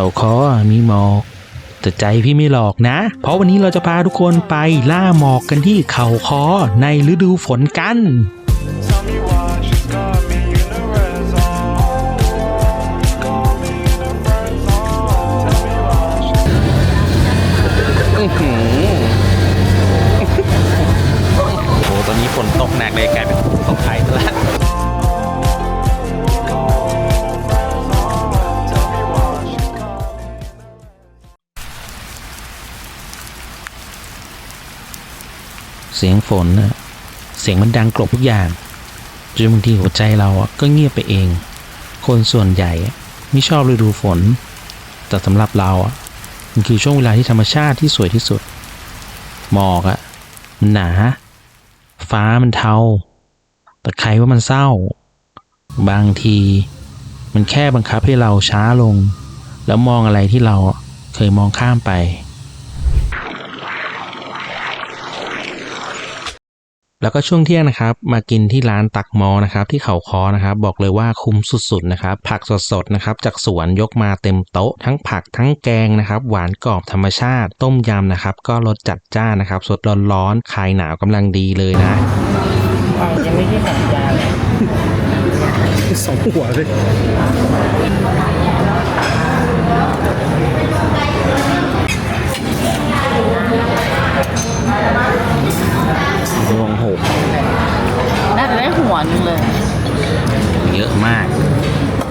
เขาคอมีหมอกแต่ใจพี่ไม่หลอกนะ เพราะวันนี้เราจะพาทุกคนไปล่าหมอกกันที่เขาคอในฤดูฝนกัน Tell me why she's got me in the red zone. Got me in the red zone. Tell me why she's โอ้โหตอนนี้ฝนตกหนักเลยกลายเป็นภูเเสียงฝนนะเสียงมันดังกลบทุกอย่างจนบางทีหัวใจเราก็เงียบไปเอง คนส่วนใหญ่ไม่ชอบฤดูฝน แต่สำหรับเราอะมันคือช่วงเวลาที่ธรรมชาติที่สวยที่สุด หมอกอะ่ะมันหนา ฟ้ามันเทา แต่ใครว่ามันเศร้า บางที มันแค่บังคับให้เราช้าลง แล้วมองอะไรที่เราเคยมองข้ามไป แล้วก็ช่วงเที่ยงนะครับ มากินที่ร้านตักมอนะครับ ที่เขาคอนะครับ บอกเลยว่าคุ้มสุดๆนะครับ ผักสดๆนะครับ จากสวนยกมาเต็มโต๊ะ ทั้งผักทั้งแกงนะครับ หวานกรอบธรรมชาติ ต้มยำนะครับ ก็รสจัดจ้านนะครับ สดร้อนๆคลายหนาวกำลังดีเลยนะยังไม่ได้สัญญาเลยสองหัวเลย รวงหกน่าจะได้หัวหนึงเลย เยอะมาก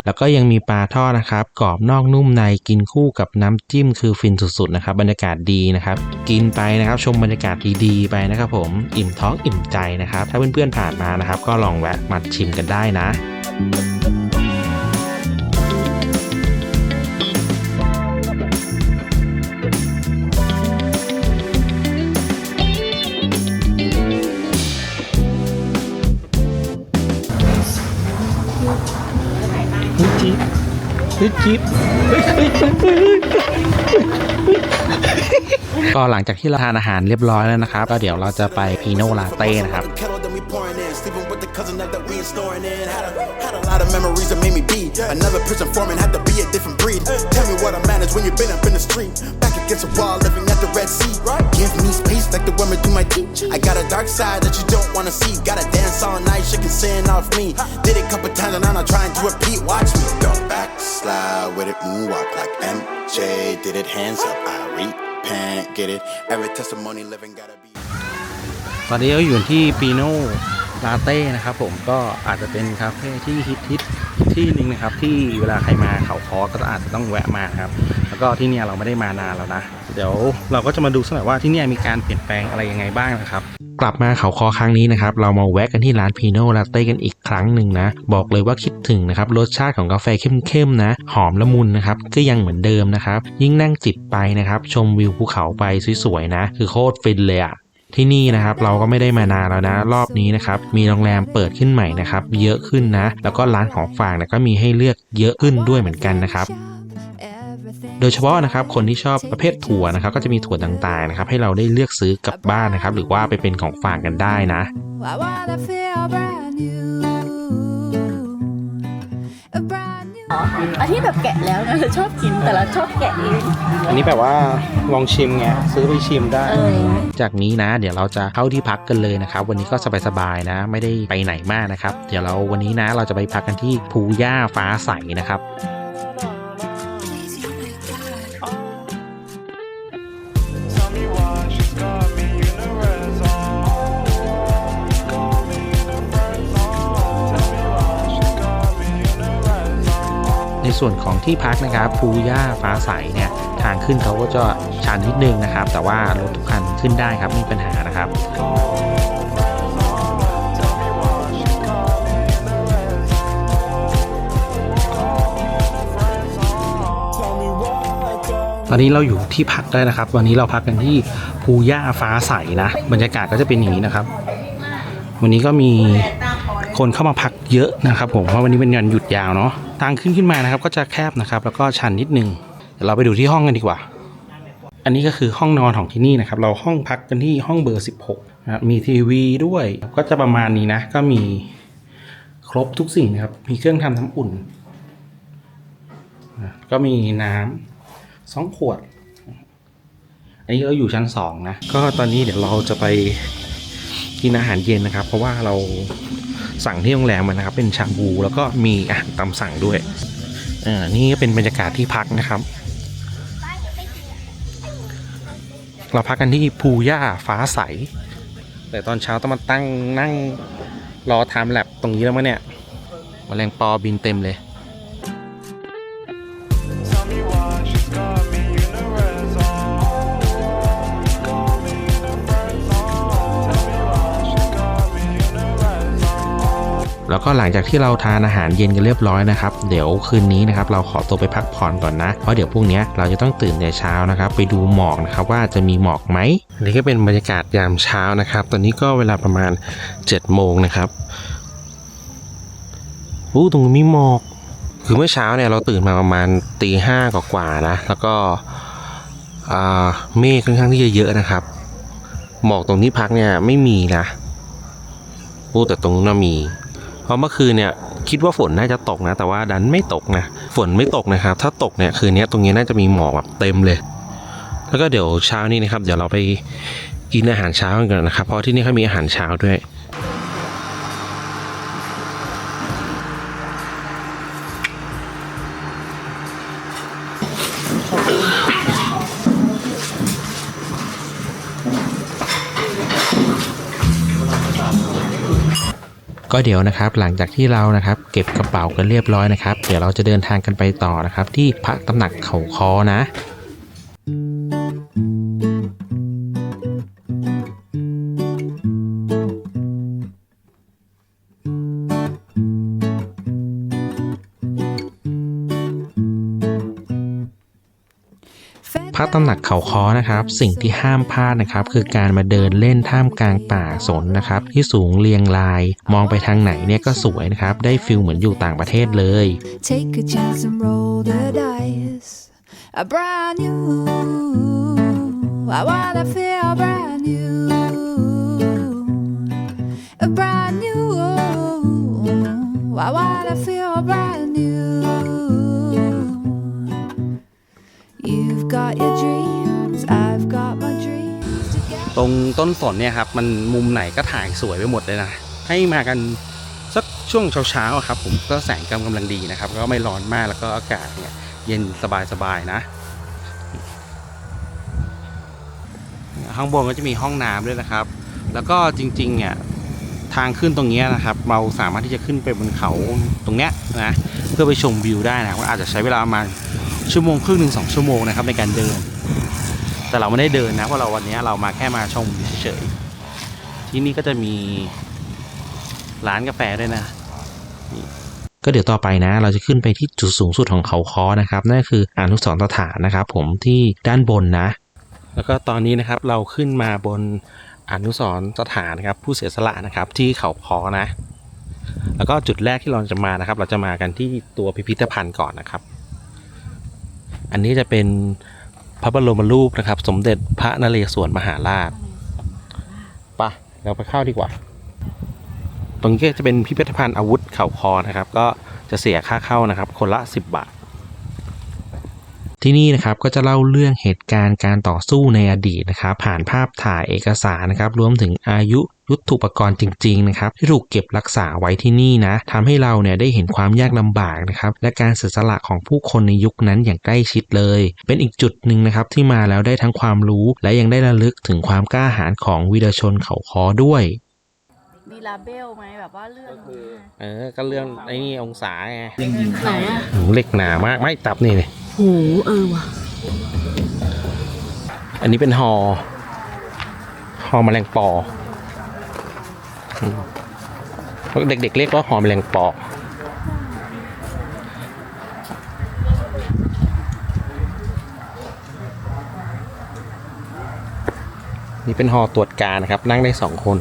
แล้วก็ยังมีปลาทอดนะครับ กรอบนอกนุ่มในกินคู่กับน้ำจิ้มคือฟินสุดๆนะครับ บรรยากาศดีนะครับ กินไปนะครับชมบรรยากาศดีๆไปนะครับผมอิ่มท้องอิ่มใจนะครับ ถ้าเพื่อนๆผ่านมานะครับ ก็ลองแวะมาชิมกันได้นะ ยจิ๊บก็หลังจากที่เราทานอาหารเรียบร้อยแล้วนะครับ ก็เดี๋ยวเราจะไปพีโนลาเต้นะครับ Kettle that we pouring in, sleeping with the cousin that, that we ain't storing in. Had a, had a lot of memories that made me be another prison foreman. Had to be a different breed. Tell me what I manage when you've been up in the street, back against the wall, living at the Red Sea. Give me space like the women do my teach. I got a dark side that you don't wanna see. Gotta dance all night, shaking sin off me. Did it couple times and now I'm trying to repeat. Watch me go backslide with it, moonwalk like MJ. Did it hands up, I repent, get it. Every testimony living gotta be. ตอนนี้เราอยู่ที่ปีโน ลาเต้นะครับผมก็อาจจะเป็นคาเฟ่ที่ฮิตฮิตที่หนึ่งนะครับ ที่เวลาใครมาเขาคอก็อาจจะต้องแวะมาครับ แล้วก็ที่เนี่ยเราไม่ได้มานานแล้วนะ เดี๋ยวเราก็จะมาดูสักหน่อยว่าที่เนี่ยมีการเปลี่ยนแปลงอะไรยังไงบ้างนะครับกลับมาเขาคอครั้งนี้นะครับ เรามาแวะกันที่ร้านพีโนลาเต้กันอีกครั้งหนึ่งนะ บอกเลยว่าคิดถึงนะครับ รสชาติของกาแฟเข้มๆนะ หอมละมุนนะครับ ก็ยังเหมือนเดิมนะครับ ยิ่งนั่งจิบไปนะครับ ชมวิวภูเขาไปสวยๆนะ คือโคตรฟินเลยอะ ที่นี่นะครับเราก็ไม่ได้มานานแล้วนะ รอบนี้นะครับมีโรงแรมเปิดขึ้นใหม่นะครับ เยอะขึ้นนะ แล้วก็ร้านของฝากเนี่ยก็มีให้เลือกเยอะขึ้นด้วยเหมือนกันนะครับโดยเฉพาะนะครับคนที่ชอบประเภทถั่วนะครับก็จะมีถั่วต่างๆนะครับให้เราได้เลือกซื้อกลับบ้านนะครับหรือว่าไปเป็นของฝากกันได้นะ อันที่แบบแกะแล้วนะเราชอบกินแต่เราชอบแกะเองอันนี้แบบว่าลองชิมไงซื้อไปชิมได้ เออจากนี้นะ เดี๋ยวเราจะเข้าที่พักกันเลยนะครับ วันนี้ก็สบายๆนะ ไม่ได้ไปไหนมากนะครับ เดี๋ยวเราวันนี้นะ เราจะไปพักกันที่ภูย่าฟ้าใสนะครับ ส่วนของที่พักนะครับภูย่าฟ้าใสเนี่ยทางขึ้นเขาก็จะชันนิดนึงนะครับ แต่ว่ารถทุกคันขึ้นได้ครับไม่มีปัญหานะครับตอนนี้เราอยู่ที่พักได้นะครับ วันนี้เราพักกันที่ภูย่าฟ้าใสนะ บรรยากาศก็จะเป็นอย่างนี้นะครับ วันนี้ก็มี คนเข้ามาพักเยอะนะครับผมเพราะวันนี้เป็นวันหยุดยาวเนาะทางขึ้นขึ้นมานะครับ ก็จะแคบนะครับ แล้วก็ชันนิดนึงเดี๋ยวเราไปดูที่ห้องกันดีกว่า อันนี้ก็คือห้องนอนของที่นี่นะครับ เราห้องพักกันที่ห้องเบอร์ 16นะมีทีวีด้วย ก็จะประมาณนี้นะ ก็มีครบทุกสิ่งนะครับ มีเครื่องทำน้ำอุ่นนะก็มีน้ำสองขวด อันนี้เราอยู่ชั้นสองนะ ก็ตอนนี้เดี๋ยวเราจะไปกินอาหารเย็นนะครับ เพราะว่าเรา สั่งที่โรงแรมมานะครับ เป็นชาบูแล้วก็มีอาหารตามสั่งด้วยอ่านี่ก็เป็นบรรยากาศที่พักนะครับ เราพักกันที่ภูย่าฟ้าใส แต่ตอนเช้าต้องมาตั้งนั่งรอไทม์แลปตรงนี้แล้วมั้งเนี่ยแมลงปอบินเต็มเลย แล้วก็หลังจากที่เราทานอาหารเย็นกันเรียบร้อยนะครับ เดี๋ยวคืนนี้นะครับเราขอตัวไปพักผ่อนก่อนนะ เพราะเดี๋ยวพรุ่งนี้เราจะต้องตื่นแต่เช้านะครับ ไปดูหมอกนะครับว่าจะมีหมอกไหมอันนี้ก็เป็นบรรยากาศยามเช้านะครับ ตอนนี้ก็เวลาประมาณ7โมงนะครับอู้ตรงนี้มีหมอกคือเมื่อเช้าเนี่ยเราตื่นมาประมาณตีห้ากว่าๆนะ แล้วก็เมฆค่อนข้างที่จะเยอะนะครับ หมอกตรงที่พักเนี่ยไม่มีนะอู้แต่ตรงนู้นมี เพราะเมื่อคืนเนี่ยคิดว่าฝนน่าจะตกนะ แต่ว่าดันไม่ตกนะ ฝนไม่ตกนะครับ ถ้าตกเนี่ยคืนนี้ตรงนี้น่าจะมีหมอกแบบเต็มเลย แล้วก็เดี๋ยวเช้านี้นะครับ เดี๋ยวเราไปกินอาหารเช้ากันก่อนนะครับ เพราะที่นี่เขามีอาหารเช้าด้วย ก็เดี๋ยวนะครับหลังจากที่เรานะครับเก็บกระเป๋ากันเรียบร้อยนะครับ เดี๋ยวเราจะเดินทางกันไปต่อนะครับ ที่พระตำหนักเขาคอนะ พระตำหนักเขาค้อนะครับ สิ่งที่ห้ามพลาดนะครับ คือการมาเดินเล่นท่ามกลางป่าสนนะครับ ที่สูงเรียงราย มองไปทางไหนเนี่ยก็สวยนะครับ ได้ฟิลเหมือนอยู่ต่างประเทศเลย Take a chance and roll the dice. A brand new. I wanna feel brand new. A brand new. I wanna feel brand new. Got your dreams, I've got my dreams ตรงต้นสนเนี่ยครับ มันมุมไหนก็ถ่ายสวยไปหมดเลยนะ ให้มากันสักช่วงเช้าๆครับผมก็แสงกำกำลังดีนะครับ ก็ไม่ร้อนมากแล้วก็อากาศเนี่ยเย็นสบายๆนะข้างบนก็จะมีห้องน้ำด้วยนะครับ แล้วก็จริงๆเนี่ยทางขึ้นตรงนี้นะครับ เราสามารถที่จะขึ้นไปบนเขาตรงเนี้ยนะ เพื่อไปชมวิวได้นะก็อาจจะใช้เวลาประมาณ ชั่วโมงครึ่งถึงสองชั่วโมงนะครับในการเดิน แต่เราไม่ได้เดินนะเพราะเราวันนี้เรามาแค่มาชมเฉยๆที่นี่ก็จะมีร้านกาแฟด้วยนะก็เดี๋ยวต่อไปนะ เราจะขึ้นไปที่จุดสูงสุดของเขาคอนะครับนั่นก็คืออนุสรณ์สถานนะครับ ผมที่ด้านบนนะ แล้วก็ตอนนี้นะครับเราขึ้นมาบนอนุสรณ์สถานนะครับ ผู้เสียสละนะครับ ที่เขาคอนะ แล้วก็จุดแรกที่เราจะมานะครับ เราจะมากันที่ตัวพิพิธภัณฑ์ก่อนนะครับ อันนี้จะเป็นพระบรมรูปนะครับ สมเด็จพระนเรศวรมหาราชปะเราไปเข้าดีกว่า ตรงนี้จะเป็นพิพิธภัณฑ์อาวุธเข่าคอนะครับ ก็จะเสียค่าเข้านะครับ คนละ 10 บาท ที่นี่นะครับก็จะเล่าเรื่องเหตุการณ์การต่อสู้ในอดีตนะครับผ่านภาพถ่ายเอกสารนะครับรวมถึงอายุยุทธุปกรณ์จริงๆนะครับที่ถูกเก็บรักษาไว้ที่นี่นะทำให้เราเนี่ยได้เห็นความยากลำบากนะครับและการเสียสละของผู้คนในยุคนั้นอย่างใกล้ชิดเลย เป็นอีกจุดหนึ่งนะครับที่มาแล้วได้ทั้งความรู้ และยังได้ระลึกถึงความกล้าหาญของวีรชนเขาคอด้วยมีลาเบลไหมแบบว่าเรื่องนี้เออก็เรื่องไอ้นี่องศาไงไหนอะโหเหล็กหนามากไม่ตับนี่เลย โหเออว่ะ อันนี้เป็นฮอฮอแมลงปอเด็กๆเรียกว่าฮอแมลงปอนี่เป็นฮอตรวจการนะครับ นั่งได้สองคน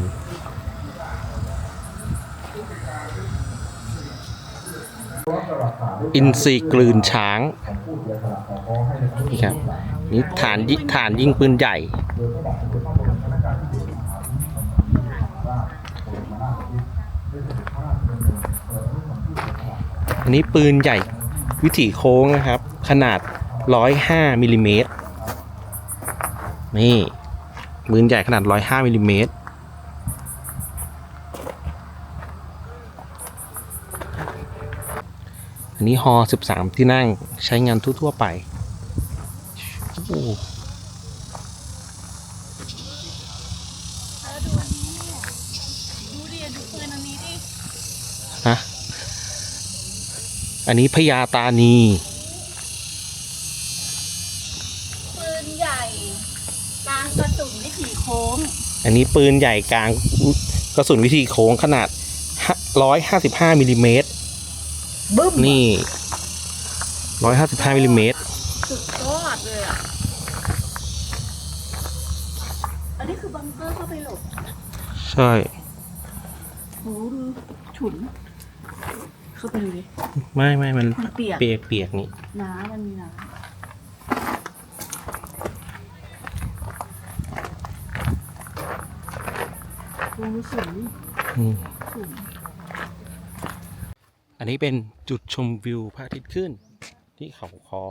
อินซีกลืนช้าง นี่ครับนี่ฐานยิฐานยิงปืนใหญ่ อันนี้ปืนใหญ่วิถีโค้งนะครับ ขนาดร้อยห้ามิลลิเมตรนี่ปืนใหญ่ขนาดร้อยห้ามิลลิเมตรอันนี้ฮอ13 ที่นั่งใช้งานทั่ว ๆ ไปโอ้ ดูดิดูปืนอันนี้ดิฮะอันนี้พญาตานีปืนใหญ่กลางกระสุนวิถีโค้ง อันนี้ปืนใหญ่กลางกระสุนวิธีโค้งขนาด155มิลลิเมตรบึ้มนี่155มิลลิเมตรสุดยอดเลยอะ อันนี้คื อบังเกอร์เข้าไปหลบใช่ โหดูฉุน เข้าไปดูดิ ไม่ไม่มันมันเปียก เปียกเปียกนี่น้ำมันมีน้ำดูสูงอืมสูงอันนี้เป็นจุดชมวิวพระอาทิตย์ขึ้น ที่เขาคอ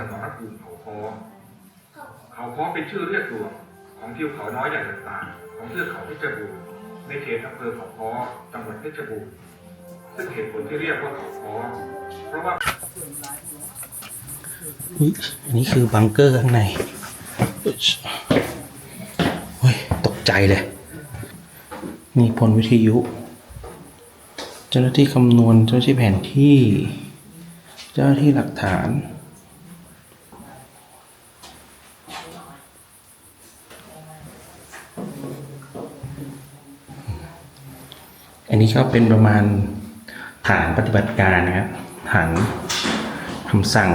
สมร ภูเขาค้อเขาค้อเป็นชื่อเรียกตัวของทิวเขาน้อยใหญ่ต่างๆของเทือกเขาเพชรบูรณ์ในเขตอำเภอเขาค้อจังหวัดเพชรบูรณ์ซึ่งเหตุผลที่เรียกว่าเขาค้อเพราะว่าอุ๊ยอันนี้คือบังเกอร์ข้างในอุ๊ยเฮ้ยตกใจเลยมีพลวิทยุ เจ้าหน้าที่คำนวณเจ้าหน้าที่แผนที่ เจ้าหน้าที่หลักฐาน นนี้ก็เป็นประมาณฐานปฏิบัติการนะครับ ฐานคำสั่ง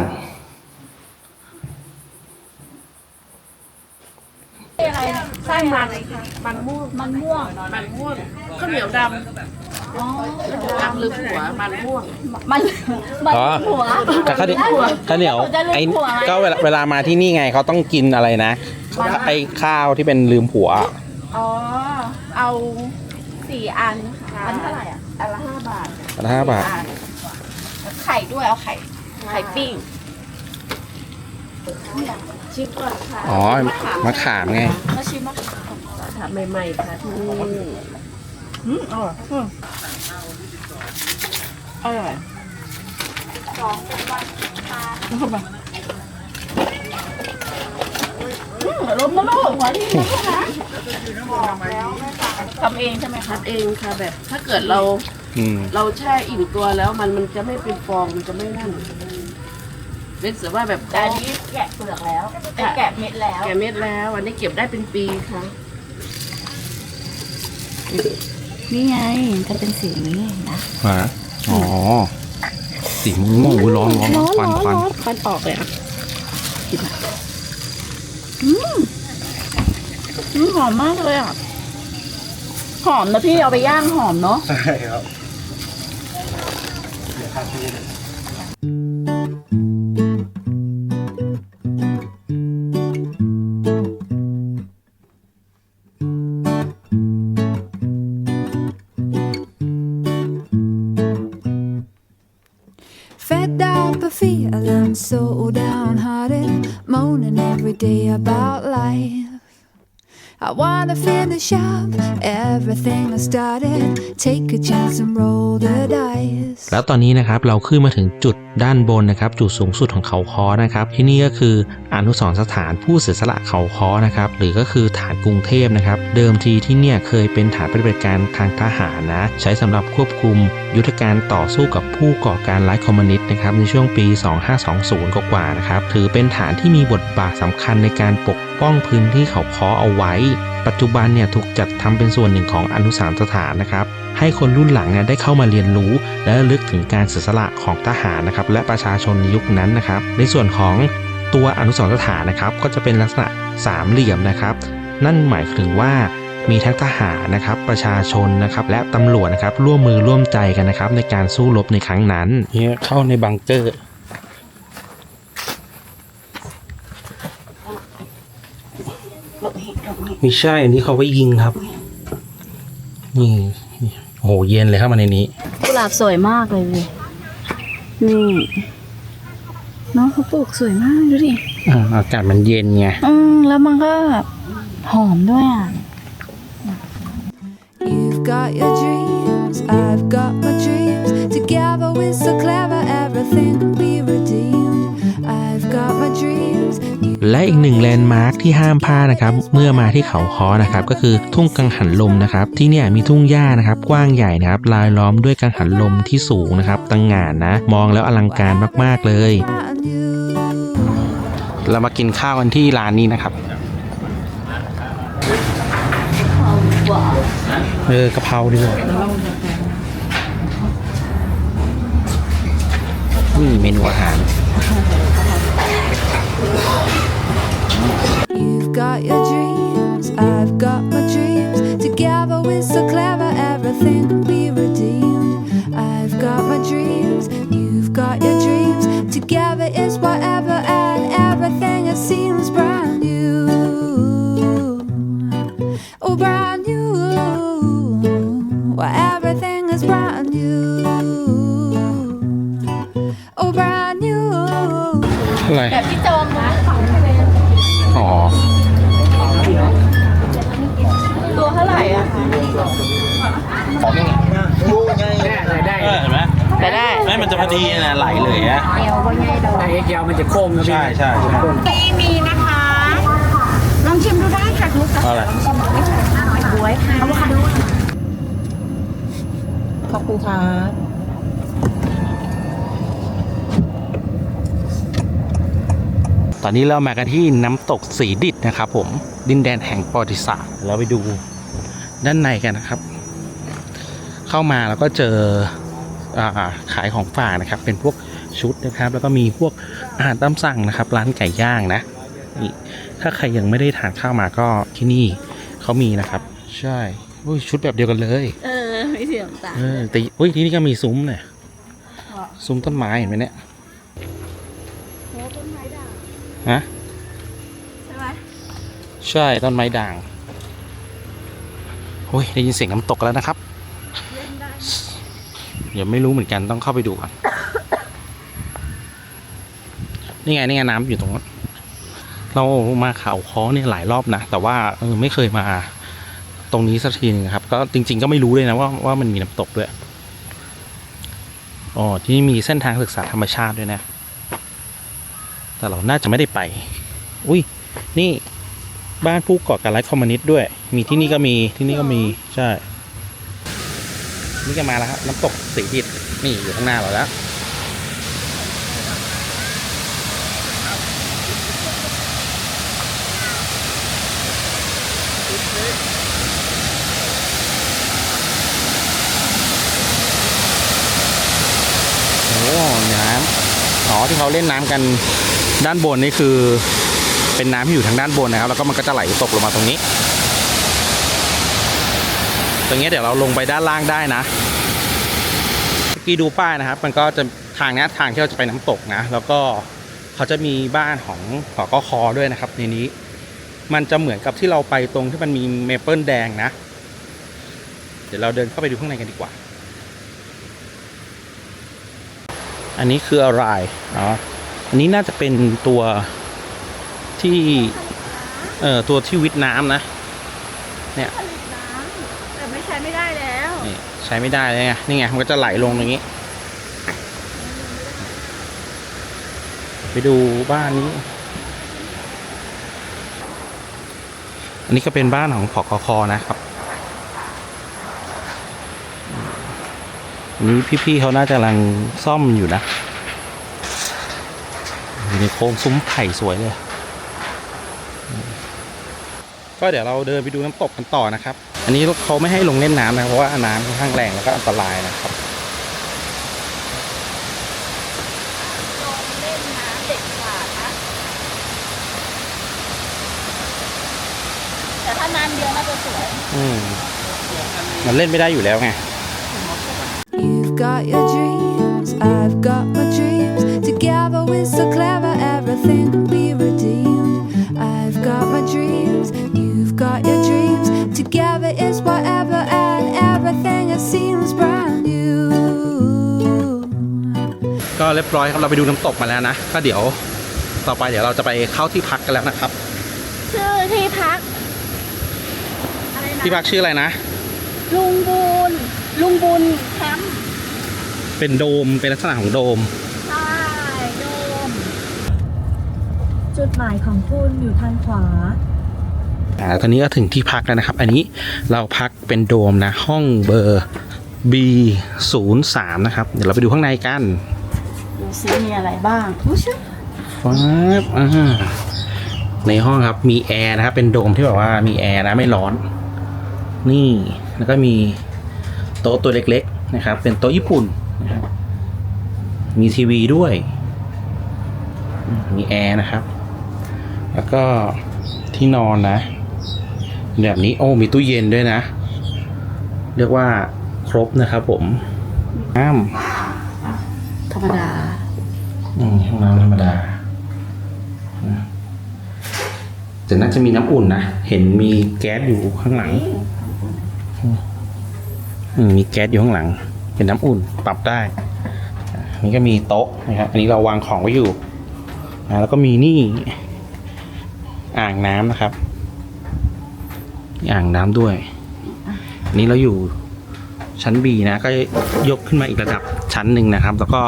อะไรนะไส้มันมันม่วงมันม่วงมันม่วงข้าวเหนียวดำอ๋อดำหรือหัวมันม่วงมันมันอ๋อหัวแต่ข้าวเหนียวข้าวเหนียวจะลืมไอ้หัวไหมก็เวลาเวลามาที่นี่ไงเขาต้องกินอะไรนะไอ้ข้าวที่เป็นลืมผัวอ๋อเอา สี่อันค่ะอันเท่าไหร่อะอันละห้าบาทห้าบาท สี่อันไข่ด้วยเอาไข่ไข่ปิ้งชิมก่อนค่ะอ๋อมะขามไง มาชิมมะขามทำใหม่ๆค่ะที่นี่อืมอร่อยอืมอร่อยสองเป็นวันทานเข้าไปอืม ล้มนะลูกหัวที่นะลูกนะบอกแล้วแม่จ๋าทำเองใช่ไหมคะทำเองค่ะแบบ ถ้าเกิดเราอืมเราแช่อิ่มตัวแล้วมันมันจะไม่เป็นฟองมันจะไม่นั่นเป็นเสือว่าแบบแต่อันนี้แกะเปลือกแล้วเอ้ยแกะเม็ดแล้ว แกะเม็ดแล้วอันนี้เก็บได้เป็นปีค่ะนี่ไงจะเป็นสีนี้นะฮะอ๋อสีม่วงๆอุ๊ยร้อนร้อนร้อนควันควัน ควันออกเลยอะกินอะ อืมอืมหอมมากเลยอะ หอมนะพี่เอาไปย่างหอมเนาะ ใช่ครับ Fed up and feeling so downhearted, moaning every day about life. I wanna finish up everything I started, take a chance and roll the dice. แล้วตอนนี้นะครับเราขึ้นมาถึงจุดด้านบนนะครับ จุดสูงสุดของเขาคอนะครับ ที่นี่ก็คืออนุสรณ์สถานผู้เสียสละเขาคอนะครับ หรือก็คือฐานกรุงเทพนะครับ เดิมทีที่เนี่ยเคยเป็นฐานปฏิบัติการทางทหารนะ ใช้สำหรับควบคุม ยุทธการต่อสู้กับผู้ก่อการร้ายคอมมิวนิสต์นะครับในช่วงปี 2520 กว่าๆนะครับ ถือเป็นฐานที่มีบทบาทสำคัญในการปก ป้องพื้นที่เขาคอเอาไว้ ปัจจุบันเนี่ยถูกจัดทำเป็นส่วนหนึ่งของอนุสรณ์สถานนะครับ ให้คนรุ่นหลังเนี่ยได้เข้ามาเรียนรู้ และลึกถึงการเสียสละของทหารนะครับ และประชาชนในยุคนั้นนะครับ ในส่วนของตัวอนุสรณ์สถานนะครับ ก็จะเป็นลักษณะสามเหลี่ยมนะครับ นั่นหมายถึงว่ามีทั้งทหารนะครับประชาชนนะครับและตำรวจนะครับร่วมมือร่วมใจกันนะครับในการสู้รบในครั้งนั้นเนี่ยเข้าในบังเกอร์ ไม่ใช่อันนี้เขาไว้ยิงครับนี่นี่โอ้โหเย็นเลยครับมาในนี้กุหหลาบสวยมากเลยดินี่น้องเขาปลูกสวยมากดูดิอ่าอากาศมันเย็นไงอืมแล้วมันก็แบบหอมด้วยอะ You've got your dreams, I've got my dreams. Together we're so clever, everything และอีกหนึ่งแลนด์มาร์คที่ห้ามพลาดนะครับเมื่อมาที่เขาคอนะครับก็คือทุ่งกังหันลมนะครับที่เนี่ยมีทุ่งหญ้านะครับกว้างใหญ่นะครับลายล้อมด้วยกังหันลมที่สูงนะครับตั้งงานนะ มองแล้วอลังการมาก ๆ เลย เรามากินข้าวกันที่ร้านนี้นะครับเออกะเพราดีกว่านี่เมนูอาหาร got your ตัวเท่าไหร่อะได้เห็นไหมแต่ได้ไม่มันจะพอดีนะไหลเลยอะไอ้เกียวมันจะโค้งนะพี่ใช่ใช่ใช่ที่มีนะคะลองชิมดูได้ค่ะคุณลูกค้าอะไรบวยค่ะอะโวคาโดขอบคุณค่ะตอนนี้เรามากันที่น้ำตกสีดิดนะครับผมดินแดนแห่งประวัติศาสตร์เราไปดู ด้านในกันนะครับ เข้ามาแล้วก็เจออาขายของฝากนะครับ เป็นพวกชุดนะครับ แล้วก็มีพวกอาหารตามสั่งนะครับ ร้านไก่ย่างนะนี่ถ้าใครยังไม่ได้ทานข้าวมาก็ที่นี่เขามีนะครับ ใช่อุ้ยชุดแบบเดียวกันเลย เออไม่เสียงต่างเออแต่อุ้ยที่นี่ก็มีซุ้มเนี่ยซุ้มต้นไม้เห็นไหมเนี่ยฮะใช่ไหมใช่ต้นไม้ด่าง โอ้ยได้ยินเสียงน้ำตกแล้วนะครับ เดี๋ยวไม่รู้เหมือนกันต้องเข้าไปดูก่อน นี่ไงนี่ไงน้ำอยู่ตรงนั้นเรามาเขาค้อเนี่ยหลายรอบนะ แต่ว่าเออไม่เคยมา ตรงนี้สักทีนึงครับ ก็จริง ๆ ก็ไม่รู้เลยนะว่าว่ามันมีน้ำตกด้วยอ๋อที่นี่มีเส้นทางศึกษาธรรมชาติด้วยนะ แต่เราน่าจะไม่ได้ไป อุ้ยนี่ บ้านผู้ก่อการร้ายคอมมิวนิสต์ด้วย มีที่นี่ก็มีที่นี่ก็มีใช่ นี่ก็มาแล้วครับ น้ำตกสีดิดนี่อยู่ข้างหน้าเราแล้วโอ้น้ำอ๋อที่เขาเล่นน้ำกันด้านบนนี่คือ เป็นน้ำที่อยู่ทางด้านบนนะครับ แล้วก็มันก็จะไหลตกลงมาตรงนี้ ตรงนี้เดี๋ยวเราลงไปด้านล่างได้นะเมื่อกี้ดูป้ายนะครับ มันก็จะทางนี้ทางที่เราจะไปน้ำตกนะ แล้วก็เขาจะมีบ้านของหอกคอด้วยนะครับ ในนี้ มันจะเหมือนกับที่เราไปตรงที่มันมีเมเปิลแดงนะ เดี๋ยวเราเดินเข้าไปดูข้างในกันดีกว่า อันนี้คืออะไรอ๋ออันนี้น่าจะเป็นตัว ที่เอ่อตัวที่วิทน้ำนะ เนี่ยแต่ไม่ใช้ไม่ได้แล้วนี่ใช้ไม่ได้เลยไงนี่ไงมันก็จะไหลลงอย่างนี้ ไปดูบ้านนี้ อันนี้ก็เป็นบ้านของผอกคอนะครับอันนี้พี่ๆเขาน่าจะกำลังซ่อมอยู่นะอยู่ในโค้งซุ้มไผ่สวยเลย ก็เดี๋ยวเราเดินไปดูน้ำตกกันต่อนะครับ อันนี้เขาไม่ให้ลงเล่นน้ำนะเพราะว่าน้ำค่อนข้างแรงแล้วก็อันตรายนะครับเล่นน้ำเด็กขาดนะแต่ถ้าน้ำเดียวน่าจะสวย อืม มันเล่นไม่ได้อยู่แล้วไง เรียบร้อยครับเราไปดูน้ำตกมาแล้วนะก็เดี๋ยวต่อไปเดี๋ยวเราจะไปเข้าที่พักกันแล้วนะครับ ชื่อที่พักอะไรนะที่พักชื่ออะไรนะ ลุงบุญลุงบุญแคมป์เป็นโดมเป็นลักษณะของโดมใช่โดม จุดหมายของคุณอยู่ทางขวาอ่าตอนนี้ก็ถึงที่พักแล้วนะครับ อันนี้เราพักเป็นโดมนะ ห้องเบอร์ B 0 3นะครับ เดี๋ยวเราไปดูข้างในกัน ดูซิมีอะไรบ้างผู้ชมฟ้าบอ่าในห้องครับมีแอร์นะครับเป็นโดมที่แบบว่ามีแอร์นะไม่ร้อน นี่แล้วก็มีโต๊ะตัวเล็กๆนะครับ เป็นโต๊ะญี่ปุ่นนะครับมีทีวีด้วยอืมมีแอร์นะครับ แล้วก็ที่นอนนะแบบนี้โอ้มีตู้เย็นด้วยนะ เรียกว่าครบนะครับผมน้ธรรมดาำอืม ห้องน้ำธรรมดา แต่น่าจะมีน้ำอุ่นนะ เห็นมีแก๊สอยู่ข้างหลัง มีแก๊สอยู่ข้างหลัง เป็นน้ำอุ่นปรับได้อันนี้ก็มีโต๊ะนะครับ อันนี้เราวางของไว้อยู่นะแล้วก็มีนี่ อ่างน้ำนะครับ อ่างน้ำด้วย อันนี้เราอยู่ชั้น B นะ ก็ยกขึ้นมาอีกระดับชั้นหนึ่งนะครับ แล้วก็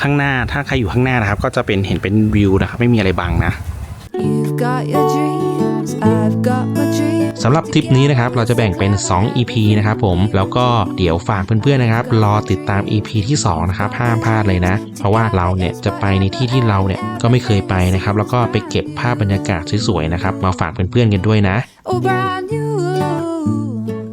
ข้างหน้าถ้าใครอยู่ข้างหน้านะครับ ก็จะเป็นเห็นเป็นวิวนะครับ ไม่มีอะไรบังนะ You've got your dreams, I've got my dreams. สำหรับทริปนี้นะครับเราจะแบ่งเป็น 2 EP นะครับผมแล้วก็เดี๋ยวฝากเพื่อนๆนะครับ รอติดตาม EP ที่ 2 นะครับห้ามพลาดเลยนะ เพราะว่าเราเนี่ยจะไปในที่ที่เราเนี่ยก็ไม่เคยไปนะครับ แล้วก็ไปเก็บภาพบรรยากาศสวยๆนะครับ มาฝากเพื่อนๆกันด้วยนะ Oh, brand new